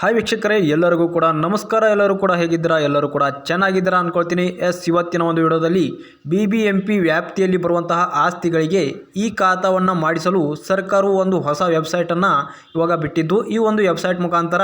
Hi ವೀಕ್ಷಕರೇ, ಎಲ್ಲರಿಗೂ ಕೂಡ ನಮಸ್ಕಾರ. ಎಲ್ಲರೂ ಕೂಡ ಹೇಗಿದ್ದೀರಾ? ಎಲ್ಲರೂ ಕೂಡ ಚೆನ್ನಾಗಿದ್ದೀರಾ ಅಂದ್ಕೊಳ್ತೀನಿ ಎಸ್, ಇವತ್ತಿನ ಒಂದು ವಿಡಿಯೋದಲ್ಲಿ ಬಿ ಬಿ ಎಂ ಪಿ ವ್ಯಾಪ್ತಿಯಲ್ಲಿ ಬರುವಂತಹ ಆಸ್ತಿಗಳಿಗೆ ಈ ಖಾತಾವನ್ನು ಮಾಡಿಸಲು ಸರ್ಕಾರವು ಒಂದು ಹೊಸ ವೆಬ್ಸೈಟನ್ನು ಇವಾಗ ಬಿಟ್ಟಿದ್ದು, ಈ ಒಂದು ವೆಬ್ಸೈಟ್ ಮುಖಾಂತರ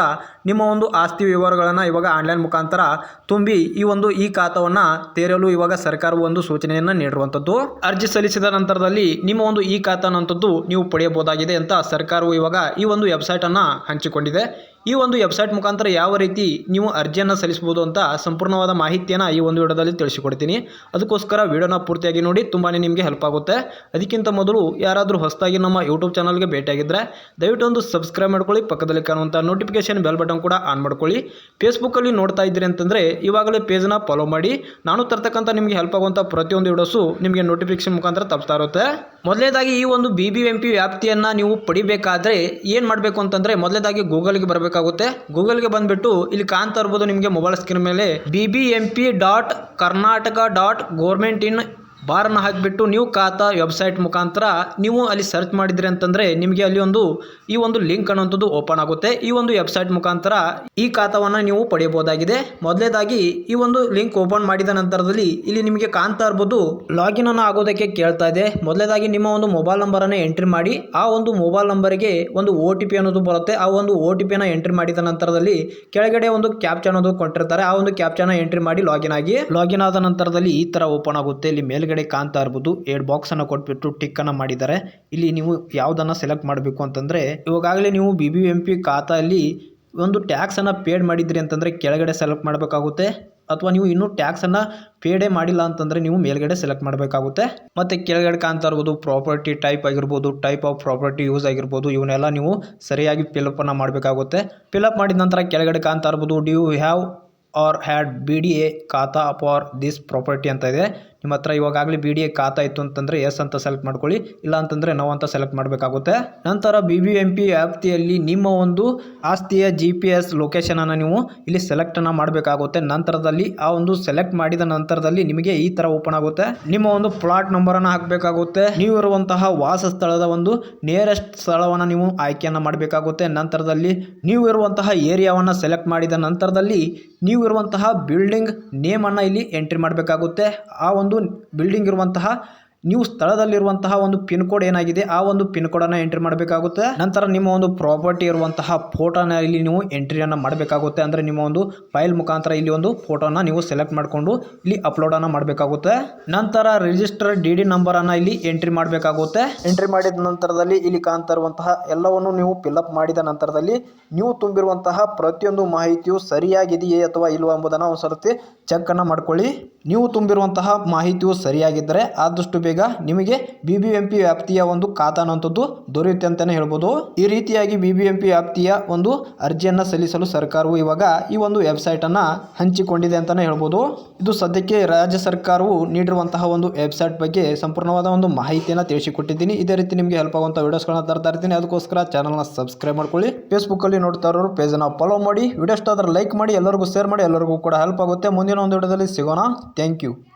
ನಿಮ್ಮ ಒಂದು ಆಸ್ತಿ ವಿವರಗಳನ್ನು ಇವಾಗ ಆನ್ಲೈನ್ ಮುಖಾಂತರ ತುಂಬಿ ಈ ಒಂದು ಈ ಖಾತಾವನ್ನು ತೆರೆಯಲು ಇವಾಗ ಸರ್ಕಾರವು ಒಂದು ಸೂಚನೆಯನ್ನು ನೀಡಿರುವಂಥದ್ದು. ಅರ್ಜಿ ಸಲ್ಲಿಸಿದ ನಂತರದಲ್ಲಿ ನಿಮ್ಮ ಒಂದು ಈ ಖಾತಾನಂಥದ್ದು ನೀವು ಪಡೆಯಬಹುದಾಗಿದೆ ಅಂತ ಸರ್ಕಾರವು ಇವಾಗ ಈ ಒಂದು ವೆಬ್ಸೈಟನ್ನು ಹಂಚಿಕೊಂಡಿದೆ. ಈ ಒಂದು ವೆಬ್ಸೈಟ್ ಮುಖಾಂತರ ಯಾವ ರೀತಿ ನೀವು ಅರ್ಜಿಯನ್ನು ಸಲ್ಲಿಸಬಹುದು ಅಂತ ಸಂಪೂರ್ಣವಾದ ಮಾಹಿತಿಯನ್ನು ಈ ಒಂದು ವಿಡಿಯೋದಲ್ಲಿ ತಿಳಿಸಿಕೊಡ್ತೀನಿ. ಅದಕ್ಕೋಸ್ಕರ ವಿಡಿಯೋನ ಪೂರ್ತಿಯಾಗಿ ನೋಡಿ ತುಂಬಾ ನಿಮಗೆ ಹೆಲ್ಪ್ ಆಗುತ್ತೆ. ಅದಕ್ಕಿಂತ ಮೊದಲು ಯಾರಾದರೂ ಹೊಸದಾಗಿ ನಮ್ಮ ಯೂಟ್ಯೂಬ್ ಚಾನಲ್ಗೆ ಭೇಟಿಯಾಗಿದ್ದರೆ ದಯವಿಟ್ಟು ಒಂದು ಸಬ್ಸ್ಕ್ರೈಬ್ ಮಾಡ್ಕೊಳ್ಳಿ, ಪಕ್ಕದಲ್ಲಿ ಕಾಣುವಂಥ ನೋಟಿಫಿಕೇಶನ್ ಬೆಲ್ ಬಟನ್ ಕೂಡ ಆನ್ ಮಾಡ್ಕೊಳ್ಳಿ. ಫೇಸ್ಬುಕ್ಕಲ್ಲಿ ನೋಡ್ತಾ ಇದ್ದೀರಿ ಅಂತಂದರೆ ಇವಾಗಲೇ ಪೇಜ್ನ ಫಾಲೋ ಮಾಡಿ. ನಾನು ತರ್ತಕ್ಕಂಥ ನಿಮಗೆ ಹೆಲ್ಪ್ ಆಗುವಂಥ ಪ್ರತಿಯೊಂದು ವಿಡಿಯೋಸು ನಿಮಗೆ ನೋಟಿಫಿಕೇಶನ್ ಮುಖಾಂತರ ತಪ್ಪಿಸ್ತಾ ಇರುತ್ತೆ. ಮೊದಲನೇದಾಗಿ ಈ ಒಂದು ಬಿ ಬಿ ಎಂ ಪಿ ವ್ಯಾಪ್ತಿಯನ್ನು ನೀವು ಪಡಿಬೇಕಾದ್ರೆ ಏನು ಮಾಡಬೇಕು ಅಂತಂದರೆ ಮೊದಲನೇದಾಗಿ ಗೂಗಲ್ಗೆ ಬರಬೇಕಾಗುತ್ತೆ. ಗೂಗಲ್ಗೆ ಬಂದುಬಿಟ್ಟು ಇಲ್ಲಿ ಕಾಣ್ತಾ ಇರ್ಬೋದು ನಿಮಗೆ ಮೊಬೈಲ್ ಸ್ಕ್ರೀನ್ ಮೇಲೆ B B M P dot Karnataka dot government in ಬಾರನ್ನು ಹಾಕಿಬಿಟ್ಟು ನೀವು ಖಾತಾ ವೆಬ್ಸೈಟ್ ಮುಖಾಂತರ ನೀವು ಅಲ್ಲಿ ಸರ್ಚ್ ಮಾಡಿದ್ರಿ ಅಂತಂದರೆ ನಿಮಗೆ ಅಲ್ಲಿ ಒಂದು ಈ ಒಂದು ಲಿಂಕ್ ಅನ್ನುವಂಥದ್ದು ಓಪನ್ ಆಗುತ್ತೆ. ಈ ಒಂದು ವೆಬ್ಸೈಟ್ ಮುಖಾಂತರ ಈ ಖಾತಾವನ್ನು ನೀವು ಪಡೆಯಬಹುದಾಗಿದೆ. ಮೊದಲೇದಾಗಿ ಈ ಒಂದು ಲಿಂಕ್ ಓಪನ್ ಮಾಡಿದ ನಂತರದಲ್ಲಿ ಇಲ್ಲಿ ನಿಮಗೆ ಕಾಣ್ತಾ ಇರ್ಬೋದು ಲಾಗಿನ್ ಅನ್ನು ಆಗೋದಕ್ಕೆ ಕೇಳ್ತಾ ಇದೆ. ಮೊದಲೇದಾಗಿ ನಿಮ್ಮ ಒಂದು ಮೊಬೈಲ್ ನಂಬರನ್ನು ಎಂಟ್ರಿ ಮಾಡಿ, ಆ ಒಂದು ಮೊಬೈಲ್ ನಂಬರಿಗೆ ಒಂದು ಓ ಟಿ ಅನ್ನೋದು ಬರುತ್ತೆ. ಆ ಒಂದು ಓ ಟಿ ಎಂಟ್ರಿ ಮಾಡಿದ ನಂತರದಲ್ಲಿ ಕೆಳಗಡೆ ಒಂದು ಕ್ಯಾಪ್ಚಾ ಅನ್ನೋದು ಕೊಟ್ಟಿರ್ತಾರೆ. ಆ ಒಂದು ಕ್ಯಾಪ್ಚಾನ ಎಂಟ್ರಿ ಮಾಡಿ ಲಾಗಿನ್ ಆಗಿ. ಲಾಗಿನ್ ಆದ ನಂತರದಲ್ಲಿ ಈ ತರ ಓಪನ್ ಆಗುತ್ತೆ. ಇಲ್ಲಿ ಮೇಲ್ಗಡೆ ಕಾಣ್ತಾ ಇರ್ಬೋದು. ಎರಡು ಬಾಕ್ಸ್ ಅನ್ನ ಕೊಟ್ಬಿಟ್ಟು ಟಿಕ್ ಅನ್ನ ಮಾಡಿದ್ದಾರೆ. ಇಲ್ಲಿ ನೀವು ಯಾವುದನ್ನ ಸೆಲೆಕ್ಟ್ ಮಾಡಬೇಕು ಅಂತಂದ್ರೆ ಇವಾಗಲೇ ನೀವು ಬಿ ಬಿ ಎಂ ಪಿ ಖಾತೆಯಲ್ಲಿ ಒಂದು ಅನ್ನ ಪೇಡ್ ಮಾಡಿದ್ರಿ ಅಂತಂದ್ರೆ ಕೆಳಗಡೆ ಸೆಲೆಕ್ಟ್ ಮಾಡಬೇಕಾಗುತ್ತೆ. ಅಥವಾ ನೀವು ಇನ್ನೂ ಟ್ಯಾಕ್ಸನ್ನು ಪೇಡೇ ಮಾಡಿಲ್ಲ ಅಂತಂದರೆ ನೀವು ಮೇಲ್ಗಡೆ ಸೆಲೆಕ್ಟ್ ಮಾಡಬೇಕಾಗುತ್ತೆ. ಮತ್ತೆ ಕೆಳಗಡೆ ಕಾಣ್ತಾ ಇರ್ಬೋದು ಪ್ರಾಪರ್ಟಿ ಟೈಪ್ ಆಗಿರ್ಬೋದು ಟೈಪ್ ಆಫ್ ಪ್ರಾಪರ್ಟಿ ಯೂಸ್ ಆಗಿರ್ಬೋದು, ಇವನ್ನೆಲ್ಲ ನೀವು ಸರಿಯಾಗಿ ಫಿಲಪ್ಪನ್ನು ಮಾಡಬೇಕಾಗುತ್ತೆ. ಫಿಲಪ್ ಮಾಡಿದ ನಂತರ ಕೆಳಗಡೆ ಕಾಣ್ತಾ ಇರ್ಬೋದು do have or had B D A khata for this property ಅಂತ ಇದೆ. ನಿಮ್ಮ ಹತ್ರ ಇವಾಗಲೇ ಬಿ ಡಿ ಎ ಖಾತಾ ಇತ್ತು ಅಂತಂದರೆ ಎಸ್ ಅಂತ ಸೆಲೆಕ್ಟ್ ಮಾಡ್ಕೊಳ್ಳಿ. ಇಲ್ಲ ಅಂತಂದರೆ ನೋ ಅಂತ ಸೆಲೆಕ್ಟ್ ಮಾಡಬೇಕಾಗುತ್ತೆ. ನಂತರ ಬಿ ಬಿ ಎಂ ಪಿ ವ್ಯಾಪ್ತಿಯಲ್ಲಿ ನಿಮ್ಮ ಒಂದು ಆಸ್ತಿಯ ಜಿ ಪಿ ಎಸ್ ಲೊಕೇಶನನ್ನು ನೀವು ಇಲ್ಲಿ ಸೆಲೆಕ್ಟನ್ನು ಮಾಡಬೇಕಾಗುತ್ತೆ. ನಂತರದಲ್ಲಿ ಆ ಒಂದು ಸೆಲೆಕ್ಟ್ ಮಾಡಿದ ನಂತರದಲ್ಲಿ ನಿಮಗೆ ಈ ಥರ ಓಪನ್ ಆಗುತ್ತೆ. ನಿಮ್ಮ ಒಂದು ಪ್ಲಾಟ್ ನಂಬರನ್ನು ಹಾಕಬೇಕಾಗುತ್ತೆ. ನೀವು ಇರುವಂತಹ ವಾಸ ಸ್ಥಳದ ಒಂದು ನಿಯರೆಸ್ಟ್ ಸ್ಥಳವನ್ನು ನೀವು ಆಯ್ಕೆಯನ್ನು ಮಾಡಬೇಕಾಗುತ್ತೆ. ನಂತರದಲ್ಲಿ ನೀವು ಇರುವಂತಹ ಏರಿಯಾವನ್ನು ಸೆಲೆಕ್ಟ್ ಮಾಡಿದ ನಂತರದಲ್ಲಿ ನೀವು ಇರುವಂತಹ ಬಿಲ್ಡಿಂಗ್ ನೇಮನ್ನು ಇಲ್ಲಿ ಎಂಟ್ರಿ ಮಾಡಬೇಕಾಗುತ್ತೆ. ಆ ಒಂದು ಬಿಲ್ಡಿಂಗ್ ಇರುವಂತಹ ನೀವು ಸ್ಥಳದಲ್ಲಿರುವಂತಹ ಒಂದು ಪಿನ್ ಕೋಡ್ ಏನಾಗಿದೆ, ಆ ಒಂದು ಪಿನ್ ಕೋಡ್ ಅನ್ನು ಎಂಟ್ರಿ ಮಾಡಬೇಕಾಗುತ್ತೆ. ನಂತರ ನಿಮ್ಮ ಒಂದು ಪ್ರಾಪರ್ಟಿ ಇರುವಂತಹ ಫೋಟೋನ ಇಲ್ಲಿ ನೀವು ಎಂಟ್ರಿಯನ್ನು ಮಾಡಬೇಕಾಗುತ್ತೆ. ಅಂದರೆ ನಿಮ್ಮ ಒಂದು ಫೈಲ್ ಮುಖಾಂತರ ಇಲ್ಲಿ ಒಂದು ಫೋಟೋನ ನೀವು ಸೆಲೆಕ್ಟ್ ಮಾಡಿಕೊಂಡು ಇಲ್ಲಿ ಅಪ್ಲೋಡ್ ಅನ್ನು ಮಾಡಬೇಕಾಗುತ್ತೆ. ನಂತರ ರಿಜಿಸ್ಟರ್ ಡಿ ಡಿ ಅನ್ನ ಇಲ್ಲಿ ಎಂಟ್ರಿ ಮಾಡಬೇಕಾಗುತ್ತೆ. ಎಂಟ್ರಿ ಮಾಡಿದ ನಂತರದಲ್ಲಿ ಇಲ್ಲಿ ಕಾಣ್ತಾ ಇರುವಂತಹ ಎಲ್ಲವನ್ನು ನೀವು ಫಿಲ್ಅಪ್ ಮಾಡಿದ ನಂತರದಲ್ಲಿ ನೀವು ತುಂಬಿರುವಂತಹ ಪ್ರತಿಯೊಂದು ಮಾಹಿತಿಯು ಸರಿಯಾಗಿದೆಯೇ ಅಥವಾ ಇಲ್ವಾ ಎಂಬುದನ್ನು ಒಂದು ಸರ್ತಿ ಚೆಕ್ ಅನ್ನು ಮಾಡ್ಕೊಳ್ಳಿ. ನೀವು ತುಂಬಿರುವಂತಹ ಮಾಹಿತಿಯು ಸರಿಯಾಗಿದ್ದರೆ ಆದಷ್ಟು ಬೇಗ ನಿಮಗೆ ಬಿ ಬಿ ಎಂ ಪಿ ವ್ಯಾಪ್ತಿಯ ಒಂದು ಖಾತಾ ಅನ್ನುವಂಥದ್ದು ದೊರೆಯುತ್ತೆ ಅಂತಲೇ ಹೇಳ್ಬೋದು. ಈ ರೀತಿಯಾಗಿ ಬಿ ಬಿ ಎಂ ಪಿ ವ್ಯಾಪ್ತಿಯ ಒಂದು ಅರ್ಜಿಯನ್ನು ಸಲ್ಲಿಸಲು ಸರ್ಕಾರವು ಇವಾಗ ಈ ಒಂದು ವೆಬ್ಸೈಟನ್ನು ಹಂಚಿಕೊಂಡಿದೆ ಅಂತಲೇ ಹೇಳ್ಬೋದು. ಇದು ಸದ್ಯಕ್ಕೆ ರಾಜ್ಯ ಸರ್ಕಾರವು ನೀಡಿರುವಂತಹ ಒಂದು ವೆಬ್ಸೈಟ್ ಬಗ್ಗೆ ಸಂಪೂರ್ಣವಾದ ಒಂದು ಮಾಹಿತಿಯನ್ನು ತಿಳಿಸಿಕೊಟ್ಟಿದ್ದೀನಿ. ಇದೇ ರೀತಿ ನಿಮಗೆ ಹೆಲ್ಪ್ ಆಗುವಂಥ ವಿಡಿಯೋಸ್ಗಳನ್ನ ತರ್ತಾ ಇರ್ತೀನಿ. ಅದಕ್ಕೋಸ್ಕರ ಚಾನಲ್ನ ಸಬ್ಸ್ಕ್ರೈಬ್ ಮಾಡ್ಕೊಳ್ಳಿ. ಫೇಸ್ಬುಕ್ಕಲ್ಲಿ ನೋಡ್ತಾ ಇರೋರು ಪೇಜನ್ನು ಫಾಲೋ ಮಾಡಿ. ವಿಡಿಯೋ ಲೈಕ್ ಮಾಡಿ, ಎಲ್ಲರಿಗೂ ಶೇರ್ ಮಾಡಿ, ಎಲ್ಲರಿಗೂ ಕೂಡ ಹೆಲ್ಪ್ ಆಗುತ್ತೆ. ಮುಂದಿನ ಒಂದು ವಿಡಿಯೋದಲ್ಲಿ ಸಿಗೋಣ. Thank you